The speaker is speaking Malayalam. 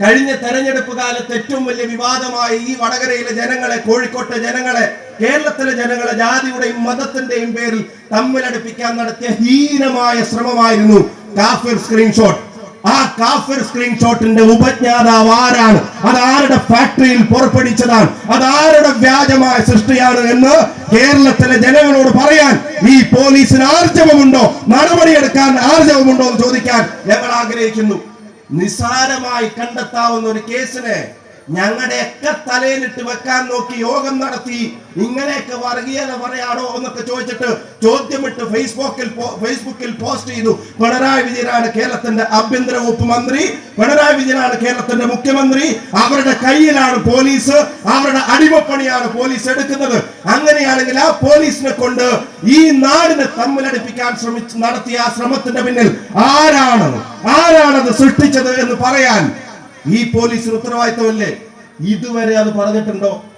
കഴിഞ്ഞ തെരഞ്ഞെടുപ്പ് കാലത്ത് ഏറ്റവും വലിയ വിവാദമായ ഈ വടകരയിലെ ജനങ്ങളെ കോഴിക്കോട്ടെ ജനങ്ങളെ കേരളത്തിലെ ജനങ്ങളെ ജാതിയുടെയും മതത്തിന്റെയും പേരിൽ തമ്മിലടുപ്പിക്കാൻ നടത്തിയ ഹീനമായ ശ്രമമായിരുന്നു കാഫിർ സ്ക്രീൻഷോട്ട്. ആ കാഫിർ സ്ക്രീൻഷോട്ടിന്റെ ഉപജ്ഞാതാവ് ആരാണ്? അത് ആരുടെ ഫാക്ടറിയിൽ പുറപ്പെടുവിച്ചതാണ്? അത് ആരുടെ വ്യാജമായ സൃഷ്ടിയാണ് എന്ന് കേരളത്തിലെ ജനങ്ങളോട് പറയാൻ ഈ പോലീസിന് ആർജവമുണ്ടോ? നടപടിയെടുക്കാൻ ആർജവമുണ്ടോ എന്ന് ചോദിക്കാൻ ഞങ്ങൾ ആഗ്രഹിക്കുന്നു. നിസാരമായി കണ്ടെത്താവുന്ന ഒരു കേസിനെ ഞങ്ങളുടെയൊക്കെ തലയിലിട്ട് വെക്കാൻ നോക്കി യോഗം നടത്തി ഇങ്ങനെയൊക്കെ വർഗീയത പറയാണോ എന്നൊക്കെ ചോദിച്ചിട്ട് ചോദ്യമിട്ട് ഫേസ്ബുക്കിൽ ഫേസ്ബുക്കിൽ പോസ്റ്റ് ചെയ്തു. പിണറായി വിജയനാണ് കേരളത്തിന്റെ ആഭ്യന്തര വകുപ്പ് മന്ത്രി. പിണറായി വിജയനാണ് കേരളത്തിന്റെ മുഖ്യമന്ത്രി. അവരുടെ കയ്യിലാണ് പോലീസ്. അവരുടെ അടിമപ്പണിയാണ് പോലീസ് എടുക്കുന്നത്. അങ്ങനെയാണെങ്കിൽ ആ പോലീസിനെ കൊണ്ട് ഈ നാടിനെ തമ്മിലടിപ്പിക്കാൻ ശ്രമിച്ച് നടത്തിയ ആ ശ്രമത്തിന്റെ പിന്നിൽ ആരാണ്? ആരാണത് സൃഷ്ടിച്ചത് എന്ന് പറയാൻ ഈ പോലീസിന് ഉത്തരവാദിത്തമല്ലേ? ഇതുവരെ അത് പറഞ്ഞിട്ടുണ്ടോ?